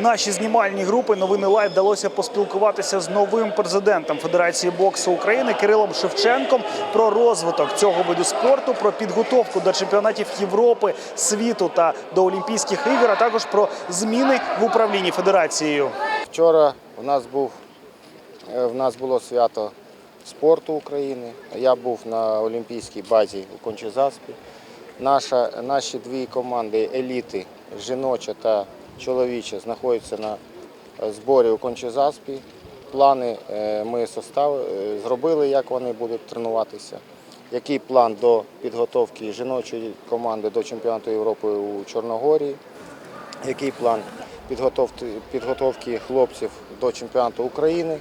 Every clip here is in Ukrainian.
нашій знімальній групи новини Лайв вдалося поспілкуватися з новим президентом Федерації боксу України Кирилом Шевченком про розвиток цього виду спорту, про підготовку до чемпіонатів Європи, світу та до Олімпійських ігор, а також про зміни в управлінні федерацією. Вчора в нас був е, в нас було свято спорту України. Я був на олімпійській базі у Кончезаспі. Наша, наші дві команди еліти, жіноча та чоловіча, знаходяться на е, зборі у Кончезаспі. Плани е, ми е, зробили, як вони будуть тренуватися. Який план до підготовки жіночої команди до чемпіонату Європи у Чорногорії який план підготовки, хлопців до чемпіонату України,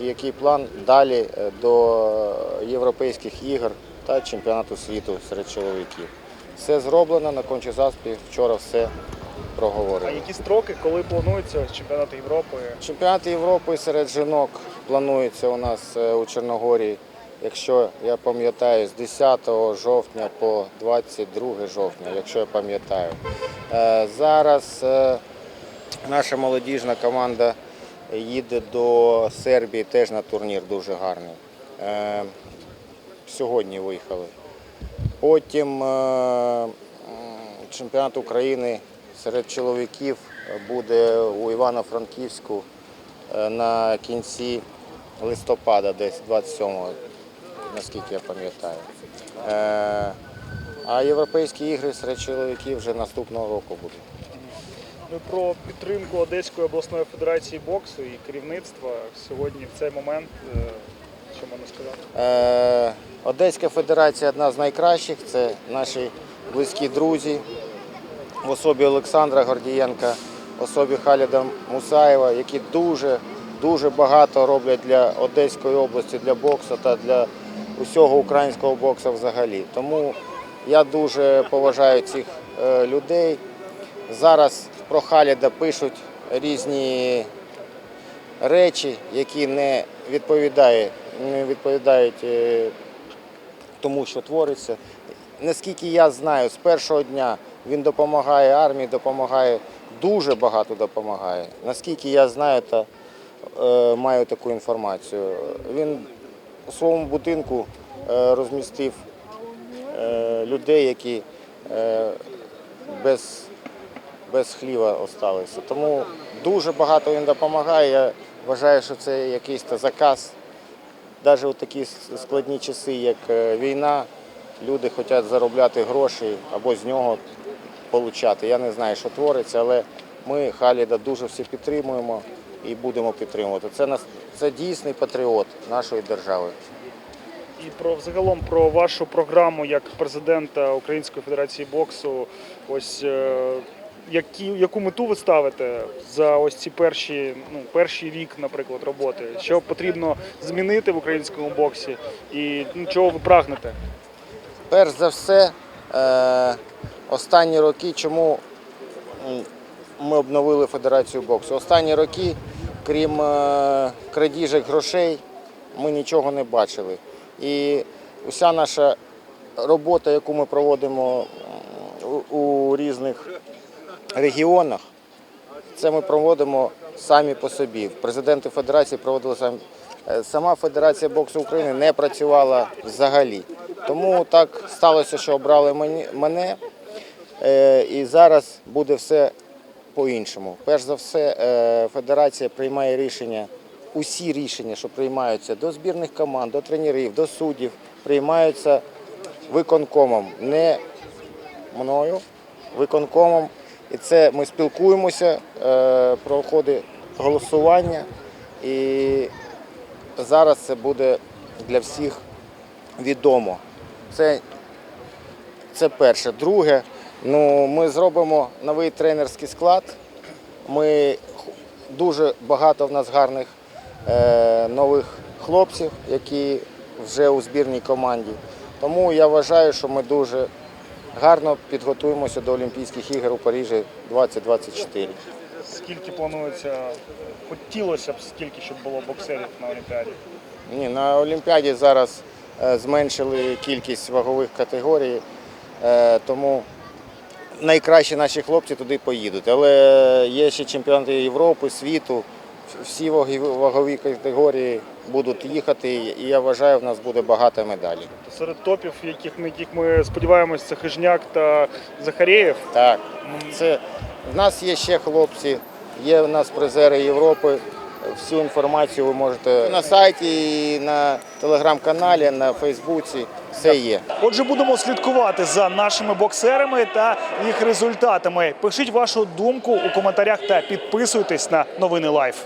і який план далі до європейських ігор та чемпіонату світу серед чоловіків. Все зроблено на Кончезаспі, вчора все проговорили. які строки, коли планується чемпіонат Європи? Чемпіонат Європи серед жінок планується у нас е, у Чорногорії, якщо я пам'ятаю, з 10 жовтня по 22 жовтня, якщо я пам'ятаю. Е, Зараз е, наша молодіжна команда їде до Сербії теж на турнір дуже гарний. Сьогодні виїхали. Потім чемпіонат України серед чоловіків буде у Івано-Франківську е, на кінці листопада, десь 27-го, наскільки я пам'ятаю. Е, А європейські ігри серед чоловіків вже наступного року будуть. Про підтримку Одеської обласної федерації боксу і керівництва сьогодні в цей момент. е, Що можна сказати? Е, Одеська федерація одна з найкращих, це наші близькі друзі, в особі Олександра Гордієнка, в особі Халіда Мусаєва, які дуже, дуже багато роблять для Одеської області, для боксу та для усього українського боксу взагалі. Тому я дуже поважаю цих е, людей. Зараз про Халіда пишуть різні речі, які не відповідають, не відповідають е, тому, що твориться. Наскільки я знаю, з першого дня він допомагає армії, допомагає, дуже багато допомагає. Наскільки я знаю та е, маю таку інформацію. Він у своєму будинку е, розмістив е, людей, які е, без без хліба осталися. Тому дуже багато він допомагає. Я вважаю, що це якийсь та заказ. Навіть у такі складні часи, як е, війна, люди хочуть заробляти гроші або з нього отримати. Я не знаю, що твориться, але ми Халіда дуже всі підтримуємо і будемо підтримувати. Це нас це дійсний патріот нашої держави. І про взагалом про вашу програму як президента Української федерації боксу. Ось е, які, яку мету ви ставите за ось ці перші, ну, перший рік, наприклад, роботи? Що потрібно змінити в українському боксі і ну, чого ви прагнете? Перш за все, е, останні роки, чому ми обновили Федерацію боксу? Останні роки, крім е, крадіжок грошей, ми нічого не бачили. І уся наша робота, яку ми проводимо у, у різних регіонах, це ми проводимо самі по собі. Президенти Федерації проводили самі. Е, Сама Федерація боксу України не працювала взагалі. Тому так сталося, що обрали мене. Е, І зараз буде все по-іншому. Перш за все, е, федерація приймає рішення, усі рішення, що приймаються до збірних команд, до тренерів, до суддів, приймаються виконкомом, не мною, виконкомом. І це ми спілкуємося, е, проходить голосування. І зараз це буде для всіх відомо. Це, це перше. Друге, ну, ми зробимо новий тренерський склад. Ми дуже багато в нас гарних е, нових хлопців, які вже у збірній команді. Тому я вважаю, що ми дуже гарно підготуємося до Олімпійських ігор у Парижі 2024. Скільки планується? Хотілося б стільки, щоб було боксерів на Олімпіаді. Ні, на Олімпіаді зараз е, зменшили кількість вагових категорій, е, тому найкращі наші хлопці туди поїдуть. Але є ще чемпіонати Європи, світу. Всі вагові- категорії будуть їхати, і я вважаю, в нас буде багато медалей. Серед топів, яких, на яких ми сподіваємось, це Хижняк та Захарєєв. Так, це в нас є ще хлопці, є в нас призери Європи. Всю інформацію ви можете на сайті, на телеграм-каналі, на Фейсбуці. Все є. Отже, будемо слідкувати за нашими боксерами та їх результатами. Пишіть вашу думку у коментарях та підписуйтесь на новини Лайф.